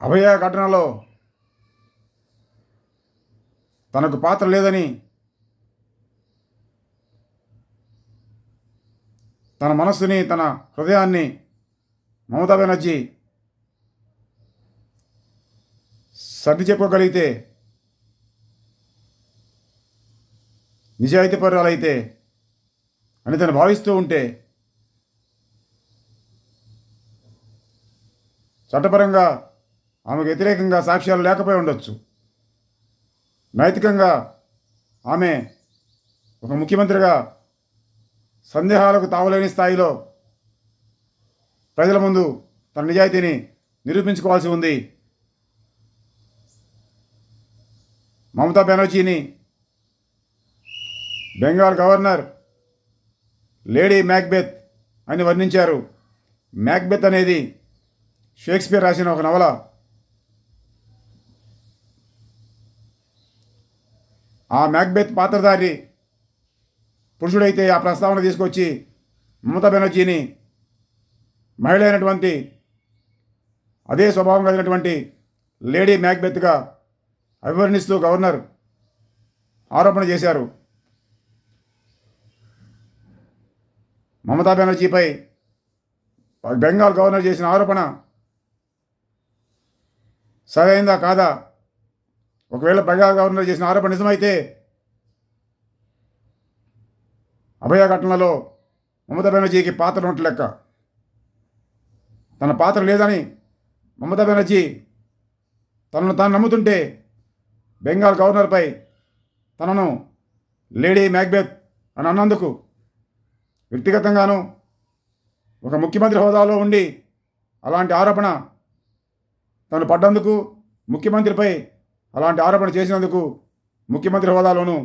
అభయ ఘటనలో తనకు పాత్ర లేదని తన మనస్సుని తన హృదయాన్ని మమతా బెనర్జీ సర్ది చెప్పుకోగలిగితే నిజాయితీపరురాలైతే అని తను భావిస్తూ ఉంటే చట్టపరంగా ఆమెకు వ్యతిరేకంగా సాక్ష్యాలు లేకపోయి ఉండొచ్చు. నైతికంగా ఆమె ఒక ముఖ్యమంత్రిగా సందేహాలకు తావులేని స్థాయిలో ప్రజల ముందు తన నిజాయితీని నిరూపించుకోవాల్సి ఉంది. మమతా బెనర్జీని బెంగాల్ గవర్నర్ లేడీ మ్యాక్బెత్ అని వర్ణించారు. మ్యాక్బెత్ అనేది షేక్స్పియర్ రాసిన ఒక నవల. ఆ మ్యాక్బెత్ పాత్రధారి పురుషుడైతే ఆ ప్రస్తావన తీసుకొచ్చి మమతా బెనర్జీని మహిళ అయినటువంటి అదే స్వభావం కలిగినటువంటి లేడీ మ్యాక్బెత్గా అభివర్ణిస్తూ గవర్నర్ ఆరోపణ చేశారు. మమతా బెనర్జీపై బెంగాల్ గవర్నర్ చేసిన ఆరోపణ సరైందా కాదా? ఒకవేళ బెంగాల్ గవర్నర్ చేసిన ఆరోపణ నిజమైతే అభయ ఘటనలో మమతా బెనర్జీకి పాత్ర ఉన్నట్టు లెక్క. తన పాత్ర లేదని మమతా బెనర్జీ తనను తాను నమ్ముతుంటే బెంగాల్ గవర్నర్పై తనను లేడీ మ్యాక్బెత్ అని అన్నందుకు వ్యక్తిగతంగాను ఒక ముఖ్యమంత్రి హోదాలో ఉండి అలాంటి ఆరోపణ తను పడ్డందుకు ముఖ్యమంత్రిపై అలాంటి ఆరోపణ చేసినందుకు ముఖ్యమంత్రి హోదాలోనూ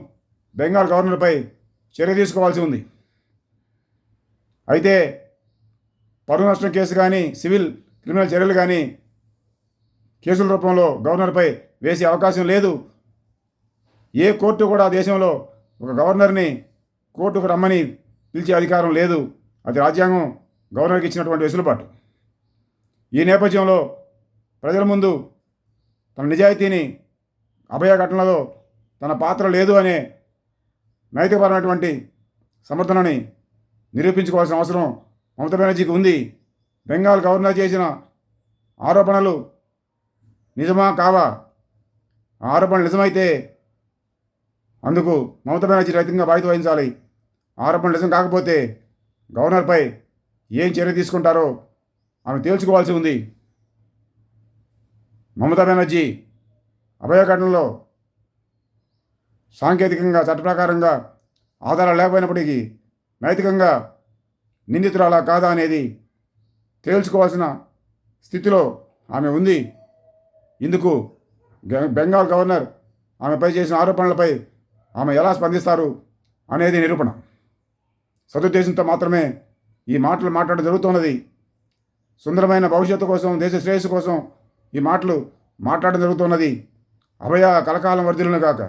బెంగాల్ గవర్నర్పై చర్య తీసుకోవాల్సి ఉంది. అయితే పరువు నష్టం కేసు కానీ సివిల్ క్రిమినల్ చర్యలు కానీ కేసుల రూపంలో గవర్నర్పై వేసే అవకాశం లేదు. ఏ కోర్టు కూడా దేశంలో ఒక గవర్నర్ని కోర్టుకు రమ్మని పిలిచే అధికారం లేదు. అది రాజ్యాంగం గవర్నర్కి ఇచ్చినటువంటి వెసులుబాటు. ఈ నేపథ్యంలో ప్రజల ముందు తన నిజాయితీని అభయ ఘటనలో తన పాత్ర లేదు అనే నైతికపరమైనటువంటి సమర్థనని నిరూపించుకోవాల్సిన అవసరం మమతా బెనర్జీకి ఉంది. బెంగాల్ గవర్నర్ చేసిన ఆరోపణలు నిజమా కావా? ఆరోపణలు నిజమైతే అందుకు మమతా బెనర్జీ రైతంగా బాధ్యత వహించాలి. ఆరోపణలు నిజం కాకపోతే గవర్నర్పై ఏం చర్య తీసుకుంటారో ఆమె తేల్చుకోవాల్సి ఉంది. మమతా బెనర్జీ అభయ ఘటనలో సాంకేతికంగా చట్టప్రకారంగా ఆధారాలు లేకపోయినప్పటికీ నైతికంగా నిందితురాలా కాదా అనేది తేల్చుకోవాల్సిన స్థితిలో ఆమె ఉంది. ఇందుకు బెంగాల్ గవర్నర్ ఆమెపై చేసిన ఆరోపణలపై ఆమె ఎలా స్పందిస్తారు అనేది నిరూపణ. సదుద్దేశంతో మాత్రమే ఈ మాటలు మాట్లాడడం జరుగుతున్నది. సుందరమైన భవిష్యత్తు కోసం దేశ శ్రేయస్సు కోసం ఈ మాటలు మాట్లాడడం జరుగుతున్నది. அவையா கலக்காலம் வருதுன்னு காக்க.